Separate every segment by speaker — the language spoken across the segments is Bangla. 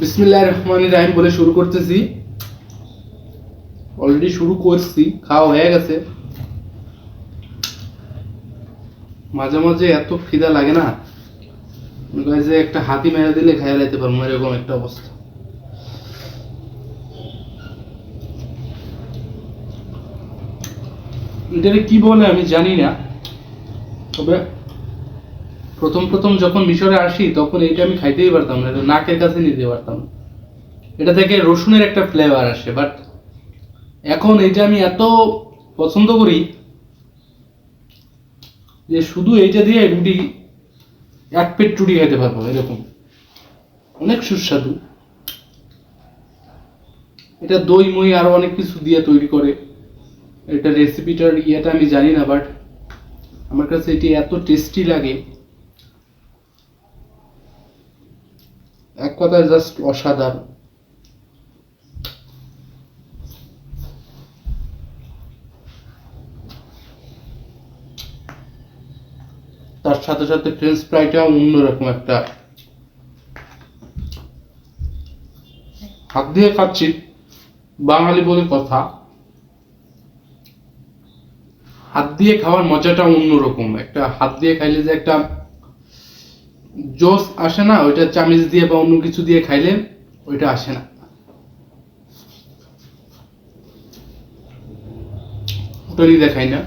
Speaker 1: বিসমিল্লাহ রহমান রাহিম বলে শুরু করতেছি। অলরেডি শুরু করছি, খাওয়া হয়ে গেছে। মাঝে মাঝে এত খিদা লাগে না। যে একটা হাতি মেরে দিলে খাইয়া লাইতে পারব এরকম একটা অবস্থা। এটারে কি বলে আমি জানি না। তবে প্রথম প্রথম যখন মিশরে আসি, তখন এইটা আমি খাইতেই পারতাম না, এটা নাকের কাছে নিতে পারতাম এটা থেকে রসুনের একটা ফ্লেভার আসে বাট এখন এইটা আমি এত পছন্দ করি যে শুধু এইটা দিয়ে রুটি, এক পেট রুটি খেতে পারব, এরকম। অনেক সুস্বাদু। এটা দই, মই আরও অনেক কিছু দিয়ে তৈরি করে। এটা রেসিপিটার ইয়েটা আমি জানি না বাট আমার কাছে এটি এত টেস্টি লাগে। এক কথায় জাস্ট অসাধারণ। তার সাথে সাথে ফ্রেঞ্চ ফ্রাইটাও অন্যরকম একটা। হাত দিয়ে খাচ্ছি, বাঙালি বলে কথা। হাত দিয়ে খাওয়ার মজাটা অন্যরকম একটা হাত দিয়ে খাইলে যে একটা জোস আসে না, ওইটা চামিচ দিয়ে বা অন্য কিছু দিয়ে খাইলে ওইটা আসে না। ওটারই দেখাই না।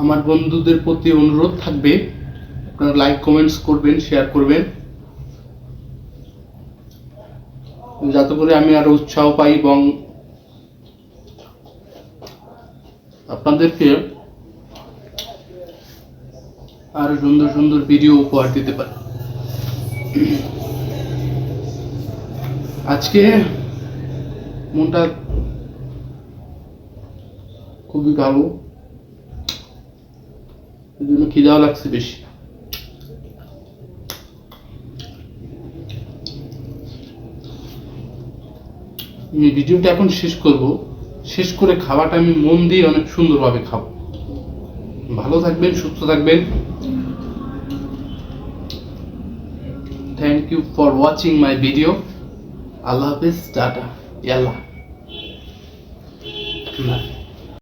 Speaker 1: আমার বন্ধুদের প্রতি অনুরোধ থাকবে, আপনারা লাইক কমেন্টস করবেন শেয়ার করবেন। যাতে করে আমি আরও উৎসাহ পাই এবং আপনাদেরকে আরও সুন্দর সুন্দর ভিডিও উপহার দিতে পারি। আজকে মনটা খুবই ভালো এই জন্য খিদাও লাগছে বেশি। ভিডিওটা এখন শেষ করব। শেষ করে খাওয়াটা আমি মন দিয়ে অনেক সুন্দরভাবে খাব। ভালো থাকবেন, সুস্থ থাকবেন। Thank you for watching my video আল্লাহ হাফেজ, টাটা, ইয়াল্লাহ।